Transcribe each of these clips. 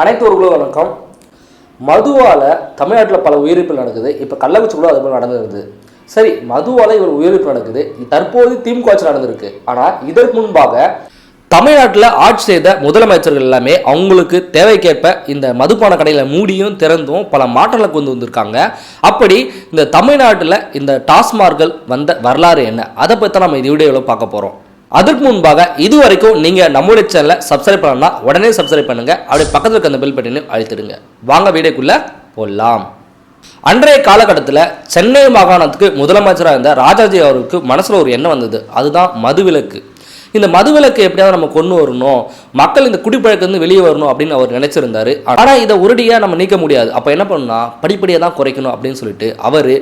அனைத்தவர்களும் வணக்கம். மதுவால் தமிழ்நாட்டில் பல உயிரிழப்பு நடக்குது. இப்போ கள்ளக்குறிச்சி கூட அது போல நடந்திருக்குது. சரி மதுவால் இவர் உயிரிழப்பு நடக்குது. தற்போது திமுக ஆட்சி நடந்திருக்கு. ஆனால் இதற்கு முன்பாக தமிழ்நாட்டில் ஆட்சி செய்த முதலமைச்சர்கள் எல்லாமே அவங்களுக்கு தேவைக்கேற்ப இந்த மதுபான கடையில் மூடியும் திறந்தும் பல மாற்றங்களை கொண்டு வந்திருக்காங்க. அப்படி இந்த தமிழ்நாட்டில் இந்த டாஸ்மார்கள் வந்த வரலாறு என்ன? அதை பற்றி தான் நம்ம இந்த வீடியோவில் பார்க்க போகிறோம் அதற்கு முன்பாக இது வரைக்கும் நீங்கள் நம்மளுடைய சேனலை சப்ஸ்கிரைப் பண்ணணும்னா உடனே சப்ஸ்கிரைப் பண்ணுங்க. அப்படியே பக்கத்தில் இருக்க அந்த பெல் பட்டனை அழுத்திடுங்க. வாங்க வீடியோக்குள்ளே போடலாம் அன்றைய காலகட்டத்தில் சென்னை மாகாணத்துக்கு முதலமைச்சராக இருந்த ராஜாஜி அவருக்கு மனசில் ஒரு எண்ணம் வந்தது. அதுதான் மதுவிலக்கு. இந்த மதுவிலக்கு எப்படியாவது நம்ம கொண்டு வரணும். மக்கள் இந்த குடிப்பழக்கத்துலேருந்து வெளியே வரணும் அப்படின்னு அவர் நினச்சிருந்தார். ஆனால் இதை உருடியாக நம்ம நீக்க முடியாது. அப்போ என்ன பண்ணணும்னா படிப்படியாக தான் குறைக்கணும் அப்படின்னு சொல்லிட்டு அவர்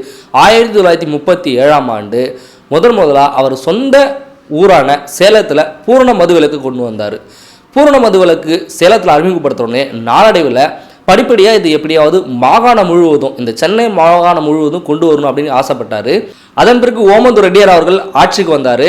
ஆயிரத்தி தொள்ளாயிரத்தி முப்பத்தி ஏழாம் ஆண்டு முதன் முதலாக அவர் சொந்த ஊரான சேலத்தில் பூரண மதுவிலக்கு கொண்டு வந்தார். பூரண மதுவிலக்கு சேலத்தில் அறிமுகப்படுத்தினோடனே நாளடைவில் படிப்படியாக இது எப்படியாவது மாகாணம் முழுவதும் இந்த சென்னை மாகாணம் முழுவதும் கொண்டு வரணும் அப்படின்னு ஆசைப்பட்டார். அதன் பிறகு ஓமந்தூர் ரெட்டியார் அவர்கள் ஆட்சிக்கு வந்தார்.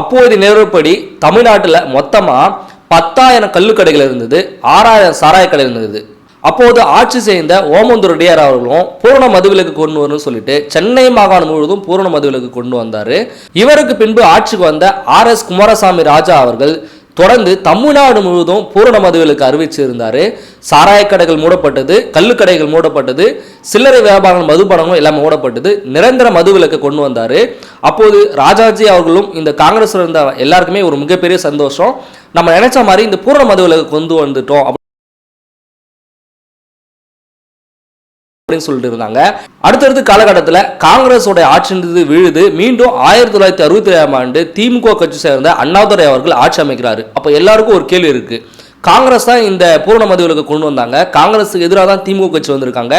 அப்போது நிலவரப்படி தமிழ்நாட்டில் மொத்தமாக பத்தாயிரம் கல்லுக்கடைகள் இருந்தது ஆறாயிரம் சாராய கடை இருந்தது. அப்போது ஆட்சி செய்த ஓமந்தூர் அவர்களும் பூரண மதுவிலக்கு கொண்டு வரணும்னு சொல்லிட்டு சென்னை மாகாணம் முழுவதும் பூரண மதுவிலக்கு கொண்டு வந்தார். இவருக்கு பின்பு ஆட்சிக்கு வந்த ஆர் எஸ் குமாரசாமி ராஜா அவர்கள் தொடர்ந்து தமிழ்நாடு முழுவதும் பூரண மதுவிலக்கு அறிவிச்சிருந்தார். சாராய கடைகள் மூடப்பட்டது கடைகள் மூடப்பட்டது சில்லறை வியாபாரங்கள் மதுபானங்களும் எல்லாம் மூடப்பட்டது. நிரந்தர மதுவிலக்கு கொண்டு வந்தார். அப்போது ராஜாஜி அவர்களும் இந்த காங்கிரஸ் இருந்த எல்லாருக்குமே ஒரு மிகப்பெரிய சந்தோஷம். நம்ம நினைச்ச மாதிரி இந்த பூரண மதுவிலக்கு கொண்டு வந்துட்டோம். அப்படின்னு சொல்லிட்டு இருந்தாங்க. அடுத்தடுத்து காலகட்டத்தில் காங்கிரஸோட ஆட்சின்றது விழுது மீண்டும் ஆயிரத்தி தொள்ளாயிரத்தி அறுபத்தி ஏழாம் ஆண்டு திமுக கட்சி சேர்ந்த அண்ணாதுரை அவர்கள் ஆட்சி அமைக்கிறாரு. அப்போ எல்லாருக்கும் ஒரு கேள்வி இருக்கு. காங்கிரஸ் தான் இந்த பூரண மதுவிலக்கு கொண்டு வந்தாங்க. காங்கிரஸுக்கு எதிராக தான் திமுக கட்சி வந்திருக்காங்க.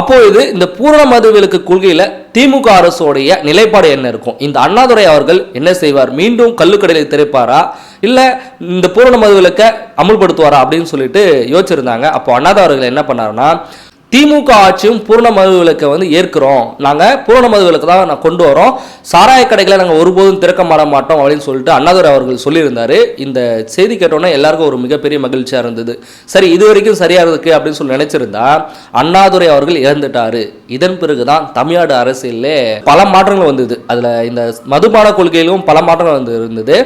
அப்பொழுது இந்த பூரண மதுவிலக்கு கொள்கையில திமுக அரசோடைய நிலைப்பாடு என்ன இருக்கும்? இந்த அண்ணாதுரை அவர்கள் என்ன செய்வார்? மீண்டும் கள்ளுக்கடையில் திரைப்பாரா இல்லை இந்த பூரண மதுவிலக்கை அமுல்படுத்துவாரா அப்படின்னு சொல்லிட்டு யோசிச்சிருந்தாங்க. அப்போ அண்ணாதுரை அவர்கள் என்ன பண்ணாருன்னா திமுக ஆட்சியும் பூர்ண மதுவிலக்கை வந்து ஏற்கிறோம். நாங்கள் பூர்ண மதுவிலக்கு தான் நான் கொண்டு வரோம். சாராய கடைகளை நாங்கள் ஒருபோதும் திறக்க மாட மாட்டோம் அப்படின்னு சொல்லிட்டு அண்ணாதுரை அவர்கள் சொல்லியிருந்தார். இந்த செய்தி கேட்டோன்னே எல்லாருக்கும் ஒரு மிகப்பெரிய மகிழ்ச்சியாக இருந்தது. சரி இது வரைக்கும் சரியாக இருக்கு அப்படின்னு சொல்லி நினச்சிருந்தா அண்ணாதுரை அவர்கள் இறந்துட்டார். இதன் பிறகு தான் தமிழ்நாடு அரசியலே பல மாற்றங்கள் வந்தது. அதில் இந்த மதுபான கொள்கையிலும் பல மாற்றங்கள் வந்து இருந்தது.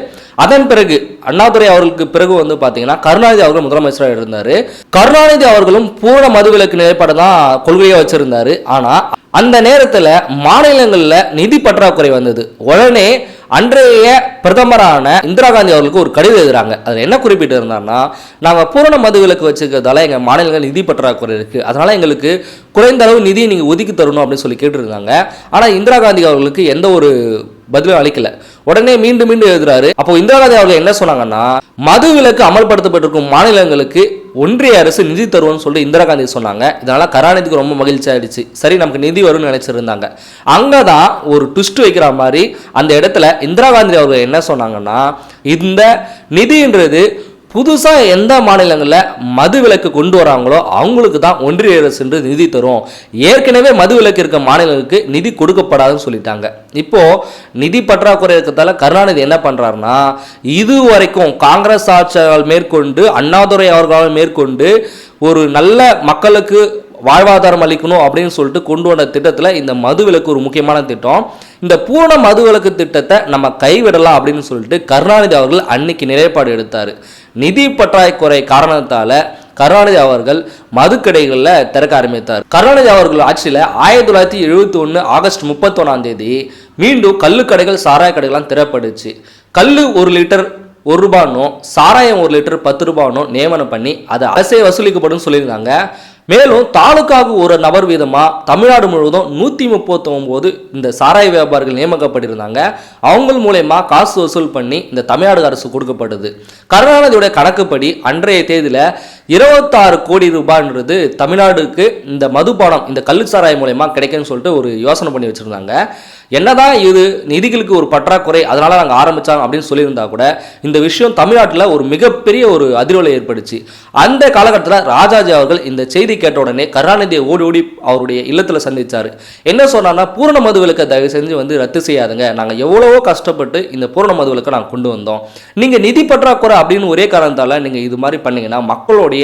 அதன் பிறகு அண்ணாதுரை அவர்களுக்கு பிறகு வந்து பார்த்தீங்கன்னா கருணாநிதி அவர்கள் முதலமைச்சராக இருந்தார். கருணாநிதி அவர்களும் பூரண மதுவிலக்கு நிலைப்பாடு தான் கொள்கையாக வச்சிருந்தாரு. ஆனால் அந்த நேரத்தில் மாநிலங்களில் நிதி பற்றாக்குறை வந்தது. உடனே அன்றைய பிரதமரான இந்திரா காந்தி அவர்களுக்கு ஒரு கடிதம் எழுதுறாங்க. அதில் என்ன குறிப்பிட்டு இருந்தாங்கன்னா நாங்கள் பூரண மதுவிலக்கு வச்சுக்கிறதால எங்கள் மாநிலங்கள் நிதி பற்றாக்குறை இருக்குது அதனால் எங்களுக்கு குறைந்த அளவு நிதியை நீங்கள் ஒதுக்கி தரணும் அப்படின்னு சொல்லி கேட்டிருந்தாங்க. ஆனால் இந்திரா காந்தி அவர்களுக்கு எந்த ஒரு பதிலும் அளிக்கலை. உடனே மீண்டும் மீண்டும் எழுதுறாரு. அப்போ இந்திரா காந்தி அவர்கள் என்ன சொன்னாங்கன்னா மது விலக்கு அமல்படுத்தப்பட்டிருக்கும் மாநிலங்களுக்கு ஒன்றிய அரசு நிதி தருவோம்னு சொல்லி இந்திரா காந்தி சொன்னாங்க. இதனால கருணாநிதிக்கு ரொம்ப மகிழ்ச்சி ஆயிடுச்சு. சரி நமக்கு நிதி வரும்னு நினைச்சிருந்தாங்க. அங்கதான் ஒரு ட்விஸ்ட் வைக்கிற மாதிரி அந்த இடத்துல இந்திரா காந்தி அவர்கள் என்ன சொன்னாங்கன்னா இந்த நிதின்றது புதுசாக எந்த மாநிலங்களில் மது விலக்கு கொண்டு வராங்களோ அவங்களுக்கு தான் ஒன்றிய அரசு என்று நிதி தரும். ஏற்கனவே மது விலக்கு இருக்க மாநிலங்களுக்கு நிதி கொடுக்கப்படாதுன்னு சொல்லிட்டாங்க. இப்போது நிதி பற்றாக்குறை இருக்கிறதால கருணாநிதி என்ன பண்ணுறாருன்னா இது வரைக்கும் காங்கிரஸ் ஆட்சியால் மேற்கொண்டு அண்ணாதுரை அவர்களால் மேற்கொண்டு ஒரு நல்ல மக்களுக்கு வாழ்வாதாரம் அளிக்கணும் அப்படின்னு சொல்லிட்டு கொண்டு வந்த திட்டத்தில் இந்த மது விலக்கு ஒரு முக்கியமான திட்டம். இந்த பூரண மது விலக்கு திட்டத்தை நம்ம கைவிடலாம் அப்படின்னு சொல்லிட்டு கருணாநிதி அவர்கள் அன்னைக்கு நிலைப்பாடு எடுத்தார். நிதி பற்றாக்குறை காரணத்தால் கருணாநிதி அவர்கள் மதுக்கடைகளில் திறக்க ஆரம்பித்தார். கருணாநிதி அவர்கள் ஆட்சியில் ஆயிரத்தி தொள்ளாயிரத்தி எழுபத்தி ஒன்று ஆகஸ்ட் முப்பத்தொன்னாம் தேதி மீண்டும் கல்லுக்கடைகள் சாராய கடைகள்லாம் திறப்படுச்சு கல் ஒரு லிட்டர் ஒரு ரூபானும் சாராயம் ஒரு லிட்டர் பத்து ரூபானும் நியமனம் பண்ணி அதை அரசே வசூலிக்கப்படும் சொல்லியிருந்தாங்க. மேலும் தாலுக்காவுக்கு ஒரு நபர் வீதமாக தமிழ்நாடு முழுவதும் நூற்றி முப்பத்தொம்போது இந்த சாராய வியாபாரிகள் நியமிக்கப்பட்டிருந்தாங்க. அவங்கள் மூலயமா காசு வசூல் பண்ணி இந்த தமிழ்நாடு அரசு கொடுக்கப்பட்டது. கருணாநிதியோட கணக்குப்படி அன்றைய தேதியில் இருபத்தாறு கோடி ரூபான்றது தமிழ்நாடுக்கு இந்த மதுபானம் இந்த கள்ளு சாராயம் மூலயமா கிடைக்கும்னு சொல்லிட்டு ஒரு யோசனை பண்ணி வச்சுருந்தாங்க. என்னதான் இது நிதிகளுக்கு ஒரு பற்றாக்குறை அதனால் நாங்கள் ஆரம்பித்தோம் அப்படின்னு சொல்லியிருந்தா கூட இந்த விஷயம் தமிழ்நாட்டில் ஒரு மிகப்பெரிய ஒரு அதிர்வலை ஏற்படுச்சு. அந்த காலகட்டத்தில் ராஜாஜி அவர்கள் இந்த செய்தி கேட்ட உடனே கருணாநிதியை ஓடி ஓடி அவருடைய இல்லத்தில் சந்திச்சார். என்ன சொன்னார்னா பூரண மது விளக்கை தயவு செஞ்சு வந்து ரத்து செய்யாதுங்க. நாங்கள் எவ்வளவோ கஷ்டப்பட்டு இந்த பூரண மது விளக்கை நாங்கள் கொண்டு வந்தோம். நீங்கள் நிதி பற்றாக்குறை அப்படின்னு ஒரே காரணத்தால் நீங்கள் இது மாதிரி பண்ணீங்கன்னா மக்களுடைய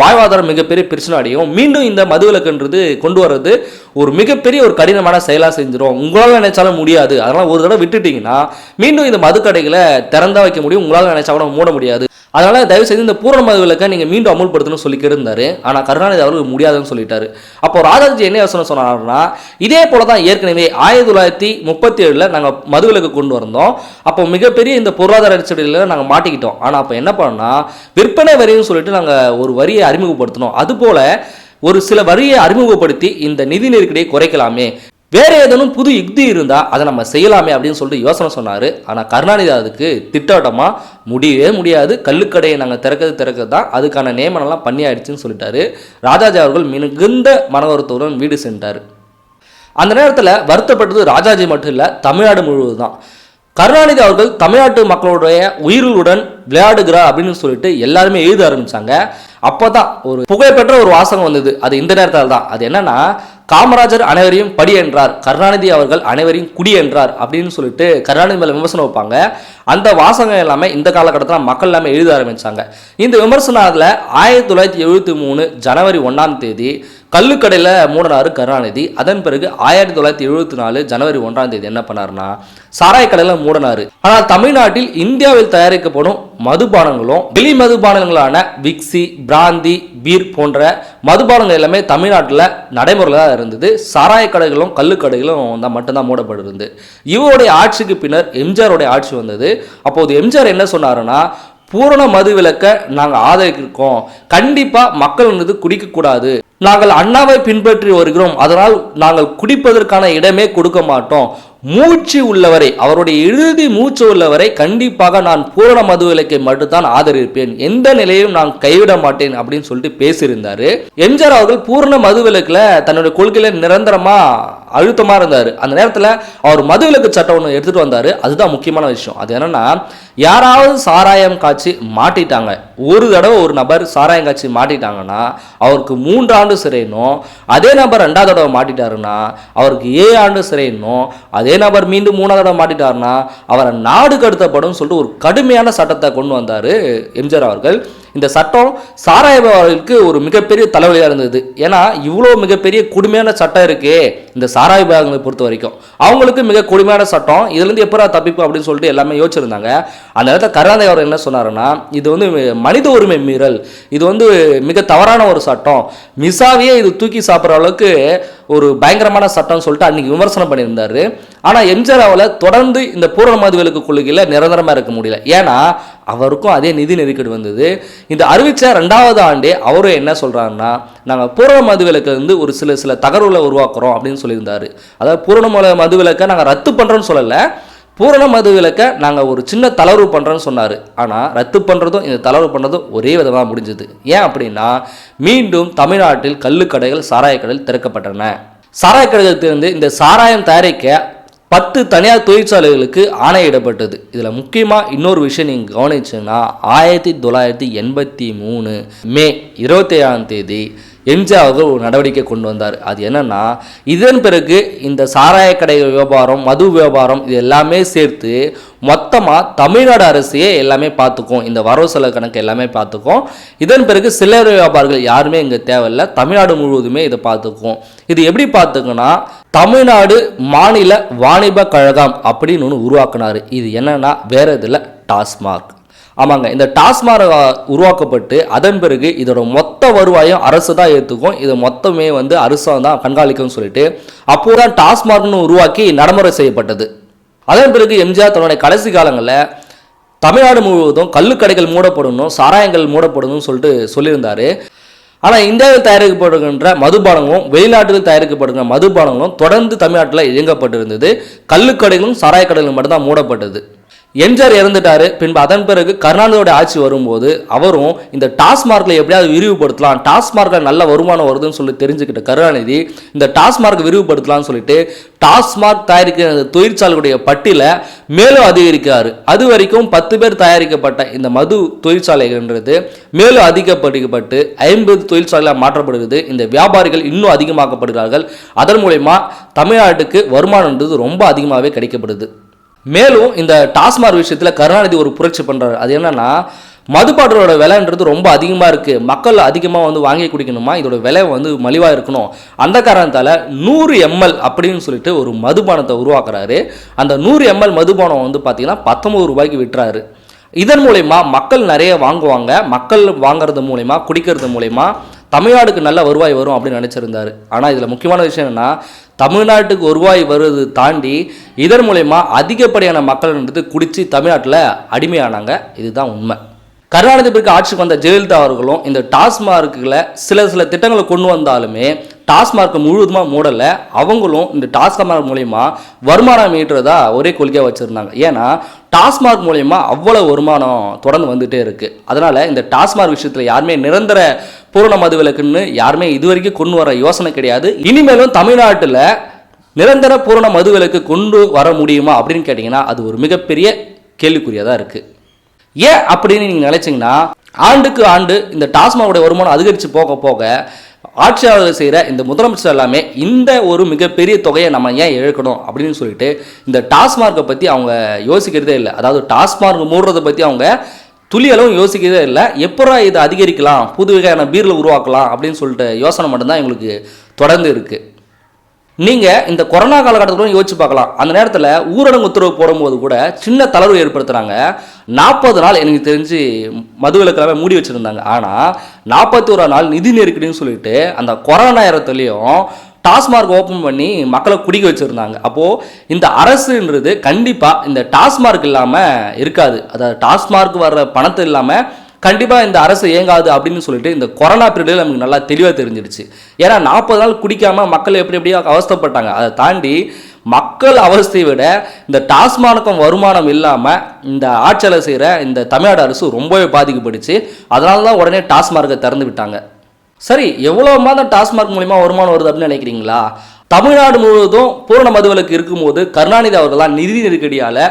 வாழ்வாதாரம் மிகப்பெரிய பிரச்சனை அடையும். மீண்டும் இந்த மது விலக்குன்றது கொண்டு வர்றது ஒரு மிகப்பெரிய ஒரு கடினமான செயலாக செஞ்சிடும் உங்களால் நினைச்சாலும் முடியாது. அதனால் ஒரு தடவை விட்டுட்டீங்கன்னா மீண்டும் இந்த மதுக்கடைகளை திறந்தா வைக்க முடியும். உங்களால் நினைச்சா கூட மூட முடியாது. அதனால் தயவு செய்து இந்த பூரண மதுவிலக்கை நீங்கள் மீண்டும் அமுல்படுத்தணும்னு சொல்லி இருந்தாரு. ஆனால் கருணாநிதி அவர்கள் முடியாதுன்னு சொல்லிட்டாரு. அப்போ ராஜாஜி என்ன யோசனை சொன்னார்னா இதே போல தான் ஏற்கனவே ஆயிரத்தி தொள்ளாயிரத்தி முப்பத்தி ஏழில் நாங்கள் மது விலக்கு கொண்டு வந்தோம். அப்போ மிகப்பெரிய இந்த பொருளாதார அடிச்சடையில் நாங்கள் மாட்டிக்கிட்டோம். ஆனால் அப்போ என்ன பண்ணோம்னா விற்பனை வரின்னு சொல்லிட்டு நாங்கள் ஒரு வரியை அறிமுகப்படுத்தணும். அதுபோல ஒரு சில வரியை அறிமுகப்படுத்தி இந்த நிதி நெருக்கடியை குறைக்கலாமே. வேற ஏதேனும் புது யுக்தி இருந்தால் அதை நம்ம செய்யலாமே அப்படின்னு சொல்லிட்டு யோசனை சொன்னாரு. ஆனா கருணாநிதி அதுக்கு திட்டவட்டமாக முடியவே முடியாது. கல்லுக்கடையை நாங்க திறக்கிறது திறக்கிறது தான். அதுக்கான நியமனம்லாம் பண்ணி ஆயிடுச்சுன்னு சொல்லிட்டாரு. ராஜாஜி அவர்கள் மிகுந்த மனவருத்தத்துடன் வீடு சென்றார். அந்த நேரத்தில் வருத்தப்பட்டது ராஜாஜி மட்டும் இல்லை தமிழ்நாடு முழுவதும் தான். கருணாநிதி அவர்கள் தமிழ்நாட்டு மக்களுடைய உயிர்களுடன் விளையாடுகிறார் அப்படின்னு சொல்லிட்டு எல்லாருமே எழுத ஆரம்பிச்சாங்க. அப்போதான் ஒரு புகழ்பெற்ற ஒரு வாசகம் வந்தது. அது இந்த நேரத்தில் தான். அது என்னன்னா காமராஜர் அனைவரையும் படி என்றார் கருணாநிதி அவர்கள் அனைவரையும் குடி என்றார் அப்படின்னு சொல்லிட்டு கருணாநிதி மேல விமர்சனம் வைப்பாங்க. அந்த வாசகம் எல்லாமே இந்த காலகட்டத்தில் மக்கள் எல்லாமே எழுத ஆரம்பிச்சாங்க. இந்த விமர்சனத்தில் ஆயிரத்தி தொள்ளாயிரத்தி எழுபத்தி மூணு ஜனவரி ஒன்றாம் தேதி கல்லுக்கடையில் மூடினார் கருணாநிதி. அதன் பிறகு ஆயிரத்தி தொள்ளாயிரத்தி எழுபத்தி நாலு ஜனவரி ஒன்றாம் தேதி என்ன பண்ணாருன்னா சாராய கடையில் மூடினார். ஆனால் தமிழ்நாட்டில் இந்தியாவில் தயாரிக்கப்படும் மதுபானங்களும் வெளி மதுபானங்களான விக்ஸி பிராந்தி பீர் போன்ற மதுபானங்கள் எல்லாமே தமிழ்நாட்டில் நடைமுறையில் தான் இருந்தது. சாராய கடைகளும் கல்லுக்கடைகளும் தான் மட்டும்தான் மூடப்பட்டிருந்து இவருடைய ஆட்சிக்கு பின்னர் எம்ஜிஆருடைய ஆட்சி வந்தது. அப்போது எம்ஜிஆர் என்ன சொன்னாருன்னா பூரண மது விலக்க நாங்கள் ஆதரிக்கிறோம். கண்டிப்பாக மக்கள் வந்து குடிக்கக்கூடாது. நாங்கள் அண்ணாவை பின்பற்றி வருகிறோம். அதனால் நாங்கள் குடிப்பதற்கான இடமே கொடுக்க மாட்டோம். மூச்சு உள்ளவரை அவருடைய இறுதி மூச்சு உள்ளவரை கண்டிப்பாக நான் பூரண மது விலக்கை மட்டும்தான் ஆதரிப்பேன். எந்த நிலையும் நான் கைவிட மாட்டேன் அப்படின்னு சொல்லிட்டு பேசியிருந்தாரு. எம்ஜிஆர் அவர்கள் பூரண மது விலக்கில் தன்னுடைய கொள்கையில நிரந்தரமா அழுத்தமாக இருந்தார். அந்த நேரத்தில் அவர் மது விலக்கு சட்டம் ஒன்று எடுத்துகிட்டு வந்தார். அதுதான் முக்கியமான விஷயம். அது என்னென்னா யாராவது சாராயம் காய்ச்சி மாட்டிட்டாங்க. ஒரு தடவை ஒரு நபர் சாராயம் காய்ச்சி மாட்டிட்டாங்கன்னா அவருக்கு மூன்று ஆண்டு சிறைனும் அதே நபர் ரெண்டாவது தடவை மாட்டிட்டாருன்னா அவருக்கு ஏழு ஆண்டு சிறைனும் அதே நபர் மீண்டும் மூணாவது தடவை மாட்டிட்டாருன்னா அவரை நாடு கடத்தப்படும் சொல்லிட்டு ஒரு கடுமையான சட்டத்தை கொண்டு வந்தார் எம்ஜிஆர் அவர்கள். இந்த சட்டம் சாராயபாவர்களுக்கு ஒரு மிகப்பெரிய தலைவலியாக இருந்தது. ஏன்னா இவ்வளோ மிகப்பெரிய கொடுமையான சட்டம் இருக்கே இந்த சாராய பாகங்களை பொறுத்த வரைக்கும். அவங்களுக்கு மிக கொடுமையான சட்டம் இதுலேருந்து எப்பரா தப்பிப்பு அப்படின்னு சொல்லிட்டு எல்லாமே யோசிச்சிருந்தாங்க. அந்த நேரத்தில் கருணாநிதி அவர் என்ன சொன்னாருன்னா இது வந்து மனித உரிமை மீறல் இது வந்து மிக தவறான ஒரு சட்டம். மிசாவையே இது தூக்கி சாப்பிட்ற அளவுக்கு ஒரு பயங்கரமான சட்டம்னு சொல்லிட்டு அன்றைக்கி விமர்சனம் பண்ணியிருந்தாரு. ஆனால் எம்ஜிஆர் அவளை தொடர்ந்து இந்த பூரண கொள்கையில் நிரந்தரமாக இருக்க முடியல. ஏன்னா அவருக்கும் அதே நிதி நெருக்கடி வந்தது. இந்த அறிவிச்ச ரெண்டாவது ஆண்டே அவரும் என்ன சொல்கிறாருன்னா நாங்கள் பூரண மதுவிலக்கு வந்து ஒரு சில சில தகவல்களை உருவாக்குறோம் அப்படின்னு சொல்லியிருந்தாரு. அதாவது பூரண மது- மதுவிலக்கை நாங்கள் ரத்து பண்ணுறோன்னு சொல்லலை பூரண மது விலக்கை நாங்கள் ஒரு சின்ன தளர்வு பண்ணுறோன்னு சொன்னார். ஆனால் ரத்து பண்ணுறதும் இந்த தளர்வு பண்ணுறதும் ஒரே விதமாக முடிஞ்சது. ஏன் அப்படின்னா மீண்டும் தமிழ்நாட்டில் கள்ளுக்கடைகள் சாராயக்கடைகள் திறக்கப்பட்டன. சாராயக்கடைகளிலிருந்து இந்த சாராயம் தயாரிக்க பத்து தனியார் தொழிற்சாலைகளுக்கு ஆணையிடப்பட்டது. இதில் முக்கியமாக இன்னொரு விஷயம் நீங்கள் கவனிச்சுன்னா ஆயிரத்தி தொள்ளாயிரத்தி எண்பத்தி மூணு மே இருபத்தி ஏழாம் தேதி எம்ஜிஆர் அவர்கள் ஒரு நடவடிக்கை கொண்டு வந்தார். அது என்னென்னா இதன் பிறகு இந்த சாராய கடை வியாபாரம் மது வியாபாரம் இது எல்லாமே சேர்த்து மொத்தமாக தமிழ்நாடு அரசையே எல்லாமே பார்த்துக்கும். இந்த வரவு செலவு கணக்கு எல்லாமே பார்த்துக்கும். இதன் பிறகு சில்லறை வியாபாரிகள் யாருமே இங்கே தேவையில்லை. தமிழ்நாடு முழுவதுமே இதை பார்த்துக்கும். இது எப்படி பார்த்துக்குன்னா தமிழ்நாடு மாநில வாணிப கழகம் அப்படின்னு ஒன்று உருவாக்குனார். இது என்னென்னா வேறு இதில் டாஸ்மாக். ஆமாங்க. இந்த டாஸ்மாக உருவாக்கப்பட்டு அதன் பிறகு இதோட மொத்த வருவாயும் அரசு தான் ஏற்றுக்கும் இது மொத்தமே வந்து அரசாங்கம் தான் கண்காணிக்கும்னு சொல்லிட்டு அப்போ தான் டாஸ்மாக்னு உருவாக்கி நடைமுறை செய்யப்பட்டது. அதன் பிறகு எம்ஜிஆர் தன்னுடைய கடைசி காலங்களில் தமிழ்நாடு முழுவதும் கல்லுக்கடைகள் மூடப்படணும் சாராயங்கள் மூடப்படணும்னு சொல்லிட்டு சொல்லியிருந்தார். ஆனால் இந்தியாவில் தயாரிக்கப்படுகின்ற மதுபானங்களும் வெளிநாட்டில் தயாரிக்கப்படுகின்ற மதுபானங்களும் தொடர்ந்து தமிழ்நாட்டில் இயங்கப்பட்டிருந்தது. கல்லுக்கடைகளும் சாராய கடைகளும் மட்டும்தான் மூடப்பட்டது. எம்ஜிஆர் இறந்துட்டாரு. பின்பு அதன் பிறகு கருணாநிதியோட ஆட்சி வரும்போது அவரும் இந்த டாஸ்மார்க்கில் எப்படியாவது விரிவுபடுத்தலாம் டாஸ்மார்க்கில் நல்ல வருமானம் வருதுன்னு சொல்லி தெரிஞ்சுக்கிட்ட கருணாநிதி இந்த டாஸ்மார்க் விரிவுபடுத்தலாம்னு சொல்லிட்டு டாஸ்மார்க் தயாரிக்கிற தொழிற்சாலையுடைய தொழிற்சாலைகளுடைய மேலும் அதிகரிக்கிறார். அது வரைக்கும் பத்து பேர் தயாரிக்கப்பட்ட இந்த மது தொழிற்சாலைகள்ன்றது மேலும் அதிகப்படுத்தப்பட்டு ஐம்பது தொழிற்சாலைகளாக மாற்றப்படுகிறது. இந்த வியாபாரிகள் இன்னும் அதிகமாக்கப்படுகிறார்கள். அதன் மூலயமா தமிழ்நாட்டுக்கு வருமானம்ன்றது ரொம்ப அதிகமாகவே கிடைக்கப்படுது. மேலும் இந்த டாஸ்மார் விஷயத்தில் கருணாநிதி ஒரு புரட்சி பண்ணுறாரு அது என்னன்னா மதுப்பாட்டலோட விலைன்றது ரொம்ப அதிகமாக இருக்குது மக்கள் அதிகமாக வந்து வாங்கி குடிக்கணுமா? இதோட விலை வந்து மலிவாக இருக்கணும். அந்த காரணத்தால் நூறு எம்எல் அப்படின்னு சொல்லிட்டு ஒரு மதுபானத்தை உருவாக்குறாரு. அந்த நூறு எம்எல் மதுபானம் வந்து பார்த்தீங்கன்னா பத்தொம்பது ரூபாய்க்கு விட்டுறாரு இதன் மூலயமா மக்கள் நிறைய வாங்குவாங்க. மக்கள் வாங்குறது மூலயமா குடிக்கிறது மூலயமா தமிழ்நாடுக்கு நல்ல வருவாய் வரும் அப்படின்னு நினச்சிருந்தாரு. ஆனால் இதில் முக்கியமான விஷயம் என்னன்னா தமிழ்நாட்டுக்கு வருவாய் வருவது தாண்டி இதன் மூலயமா அதிகப்படியான மக்கள் வந்து குடித்து தமிழ்நாட்டில் அடிமையானாங்க. இதுதான் உண்மை. கருணாநிதி பிறகு ஆட்சிக்கு வந்த ஜெயலலிதா அவர்களும் இந்த டாஸ்மார்க்கில் சில சில திட்டங்களை கொண்டு வந்தாலுமே டாஸ்மார்க்கை முழுவதுமாக மூடலை அவங்களும் இந்த டாஸ்மார்க் மூலயமா வருமானம் ஈட்டுறதா ஒரே கொள்கையாக வச்சுருந்தாங்க. ஏன்னா டாஸ்மார்க் மூலயமா அவ்வளோ வருமானம் தொடர்ந்து வந்துகிட்டே இருக்குது அதனால் இந்த டாஸ்மார்க் விஷயத்தில் யாருமே நிரந்தர பூரண மது விலக்குன்னு யாருமே இது வரைக்கும் கொண்டு வர யோசனை கிடையாது. இனிமேலும் தமிழ்நாட்டில் நிரந்தர பூரண மதுவிலக்கு கொண்டு வர முடியுமா அப்படின்னு கேட்டிங்கன்னா அது ஒரு மிகப்பெரிய கேள்விக்குறியாக தான் இருக்குது ஏன் அப்படின்னு நீங்கள் நினச்சிங்கன்னா ஆண்டுக்கு ஆண்டு இந்த டாஸ்மாகோடைய வருமானம் அதிகரித்து போக போக ஆட்சியாளர்கள் செய்கிற இந்த முதலமைச்சர் எல்லாமே இந்த ஒரு மிகப்பெரிய தொகையை நம்ம ஏன் இழக்கணும் அப்படின்னு சொல்லிட்டு இந்த டாஸ்மார்க்கை பற்றி அவங்க யோசிக்கிறதே இல்லை. அதாவது டாஸ்மார்க் மூடுறதை பற்றி அவங்க துளியளவும் யோசிக்கிறதே இல்லை. எப்படா இதை அதிகரிக்கலாம்? புது வகையான பீரில் உருவாக்கலாம் அப்படின்னு சொல்லிட்டு யோசனை மட்டும்தான் எங்களுக்கு தொடர்ந்து இருக்குது நீங்கள் இந்த கொரோனா காலகட்டத்தில் யோசிச்சு பார்க்கலாம். அந்த நேரத்தில் ஊரடங்கு உத்தரவு போடும்போது கூட சின்ன தளர்வு ஏற்படுத்துகிறாங்க நாற்பது நாள் எனக்கு தெரிஞ்சு மதுவிலக்கெல்லாமே மூடி வச்சுருந்தாங்க. ஆனால் நாற்பத்தி ஒரு நாள் நிதி நெருக்கடின்னு சொல்லிட்டு அந்த கொரோனா நேரத்துலேயும் டாஸ்மார்க் ஓப்பன் பண்ணி மக்களை குடிக்க வச்சுருந்தாங்க. அப்போது இந்த அரசுன்றது கண்டிப்பாக இந்த டாஸ்மார்க் இல்லாமல் இருக்காது. அதாவது டாஸ்மார்க் வர்ற பணத்தை இல்லாமல் கண்டிப்பாக இந்த அரசு இயங்காது அப்படின்னு சொல்லிட்டு இந்த கொரோனா பீரியடில் நமக்கு நல்லா தெளிவாக தெரிஞ்சிடுச்சு. ஏன்னா நாற்பது நாள் குடிக்காமல் மக்கள் எப்படி எப்படியோ அவஸ்தப்பட்டாங்க. அதை தாண்டி மக்கள் அவஸ்தையை விட இந்த டாஸ்மானுக்கும் வருமானம் இல்லாமல் இந்த ஆட்சியாளர் செய்கிற இந்த தமிழ்நாடு அரசு ரொம்பவே பாதிக்கப்பட்டுச்சு. அதனால தான் உடனே டாஸ்மார்க்கை திறந்து விட்டாங்க. சரி எவ்வளோ மாதம் டாஸ்மார்க் மூலிமா வருமானம் வருது அப்படின்னு நினைக்கிறீங்களா? தமிழ்நாடு முழுவதும் பூரண மதுவிலக்கு இருக்கும்போது கருணாநிதி அவர்களால் நிதி நெருக்கடியால்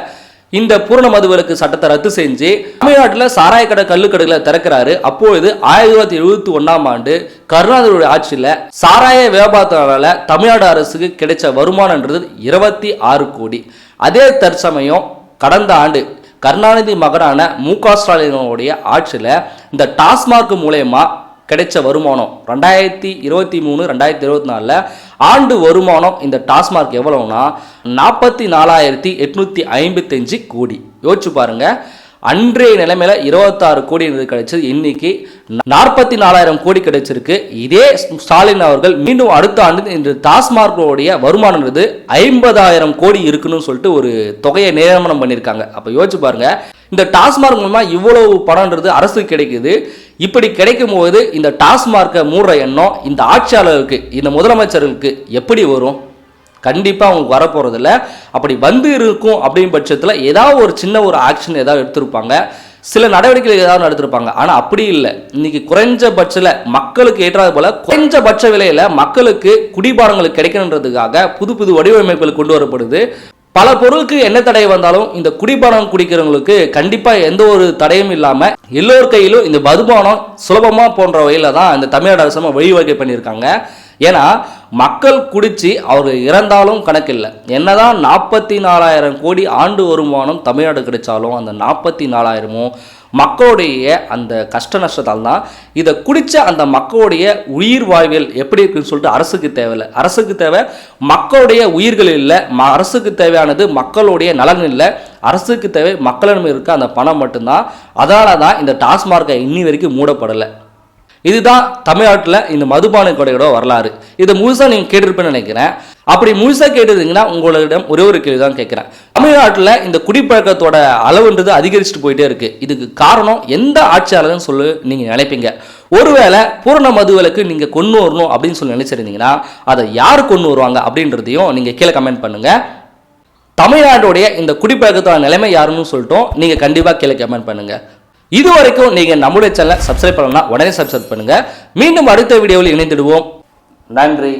இந்த பூரண மதுவிலக்கு சட்டத்தை ரத்து செஞ்சு தமிழ்நாட்டில் சாராய கடை கல்லுக்கடைகளை திறக்கிறாரு. அப்பொழுது ஆயிரத்தி தொள்ளாயிரத்தி எழுபத்தி ஒன்றாம் ஆண்டு கருணாநிதியுடைய ஆட்சியில் சாராய வியாபாரத்தினால தமிழ்நாடு அரசுக்கு கிடைச்ச வருமானன்றது இருபத்தி ஆறு கோடி. அதே தற்சமயம் கடந்த ஆண்டு கருணாநிதி மகனான மு க ஸ்டாலினுடைய ஆட்சியில் இந்த டாஸ்மார்க் மூலயமா கிடைச்ச வருமானம் ரெண்டாயிரத்தி இருபத்தி மூணு ரெண்டாயிரத்தி இருபத்தி நாலில் ஆண்டு வருமானம் இந்த டாஸ்மார்க் எவ்வளோனா நாற்பத்தி நாலாயிரத்தி எட்நூற்றி ஐம்பத்தஞ்சு கோடி. யோசிச்சு பாருங்க. அன்றைய நிலைமையில் இருபத்தாறு கோடி என்பது கிடைச்சது. இன்னைக்கு நாற்பத்தி நாலாயிரம் கோடி கிடைச்சிருக்கு. இதே ஸ்டாலின் அவர்கள் மீண்டும் அடுத்த ஆண்டு இந்த டாஸ்மார்க்கோடைய வருமானம்ன்றது ஐம்பதாயிரம் கோடி இருக்குன்னு சொல்லிட்டு ஒரு தொகையை நியமனம் பண்ணியிருக்காங்க. அப்போ யோசிச்சு பாருங்கள் இந்த டாஸ்மார்க் மூலமாக இவ்வளவு பணம்ன்றது அரசுக்கு கிடைக்குது. இப்படி கிடைக்கும் போது இந்த டாஸ்மார்க்கை மூடுற எண்ணம் இந்த ஆட்சியாளருக்கு இந்த முதலமைச்சர்களுக்கு எப்படி வரும்? கண்டிப்பாக அவங்களுக்கு வரப்போகிறதில்ல அப்படி வந்து இருக்கும் அப்படின் பட்சத்தில் ஏதாவது ஒரு சின்ன ஒரு ஆக்ஷன் ஏதாவது எடுத்திருப்பாங்க. சில நடவடிக்கைகள் ஏதாவது நடத்திருப்பாங்க. ஆனால் அப்படி இல்லை. இன்னைக்கு குறைஞ்சபட்சத்தில் மக்களுக்கு ஏற்றாது போல குறைஞ்சபட்ச விலையில் மக்களுக்கு குடிபானங்களுக்கு கிடைக்கணுன்றதுக்காக புது புது வடிவமைப்புகள் கொண்டு வரப்படுது. பல பொருளுக்கு என்ன தடை வந்தாலும் இந்த குடிபானம் குடிக்கிறவங்களுக்கு கண்டிப்பாக எந்த ஒரு தடையும் இல்லாமல் எல்லோர் கையிலும் இந்த மதுபானம் சுலபமாக போன்ற வகையில் தான் இந்த தமிழ்நாடு அரசு வழிவகை பண்ணியிருக்காங்க. ஏன்னா மக்கள் குடித்து அவர் இறந்தாலும் கணக்கில்லை என்னதான் நாற்பத்தி நாலாயிரம் கோடி ஆண்டு வருமானம் தமிழ்நாடு கிடைச்சாலும் அந்த நாற்பத்தி நாலாயிரமும் மக்களுடைய அந்த கஷ்ட நஷ்டத்தால் தான் இதை குடித்த அந்த மக்களுடைய உயிர் வாழ்வியல் எப்படி இருக்குன்னு சொல்லிட்டு அரசுக்கு தேவையில்லை. அரசுக்கு தேவை மக்களுடைய உயிர்கள் இல்லை. ம அரசுக்கு தேவையானது மக்களுடைய நலன் இல்லை. அரசுக்கு தேவை மக்களிடம் இருக்க அந்த பணம் மட்டும்தான். அதனால தான் இந்த டாஸ்மார்க்கை இன்னி வரைக்கும் மூடப்படலை. இதுதான் தமிழ்நாட்டில் இந்த மதுபான கொடையோட வரலாறு. இதை முழுசாக நீங்கள் கேட்டிருப்பேன்னு நினைக்கிறேன். அப்படி முழுசாக கேட்டதுங்கன்னா உங்களிடம் ஒரே ஒரு கேள்வி தான் கேட்குறேன். தமிழ்நாட்டில் இந்த குடிப்பழக்கத்தோட அளவுன்றது அதிகரிச்சுட்டு போயிட்டே இருக்கு. இதுக்கு காரணம் எந்த ஆட்சியாளர்னு சொல்லி நீங்கள் நினைப்பீங்க. ஒருவேளை பூரண மதுவிலக்கு நீங்கள் கொண்டு வரணும் அப்படின்னு சொல்லி நினைச்சிருந்தீங்கன்னா அதை யார் கொண்டு வருவாங்க அப்படின்றதையும் நீங்கள் கீழே கமெண்ட் பண்ணுங்கள் தமிழ்நாட்டுடைய இந்த குடிப்பழக்கத்தோட நிலைமை யாருன்னு சொல்லிட்டோம். நீங்கள் கண்டிப்பாக கீழே கமெண்ட் பண்ணுங்க. இது வரைக்கும் நீங்கள் நம்முடைய சேனலை சப்ஸ்கிரைப் பண்ணலாம் உடனே சப்ஸ்கிரைப் பண்ணுங்க. மீண்டும் அடுத்த வீடியோவில் இணைந்துடுவோம். நன்றி.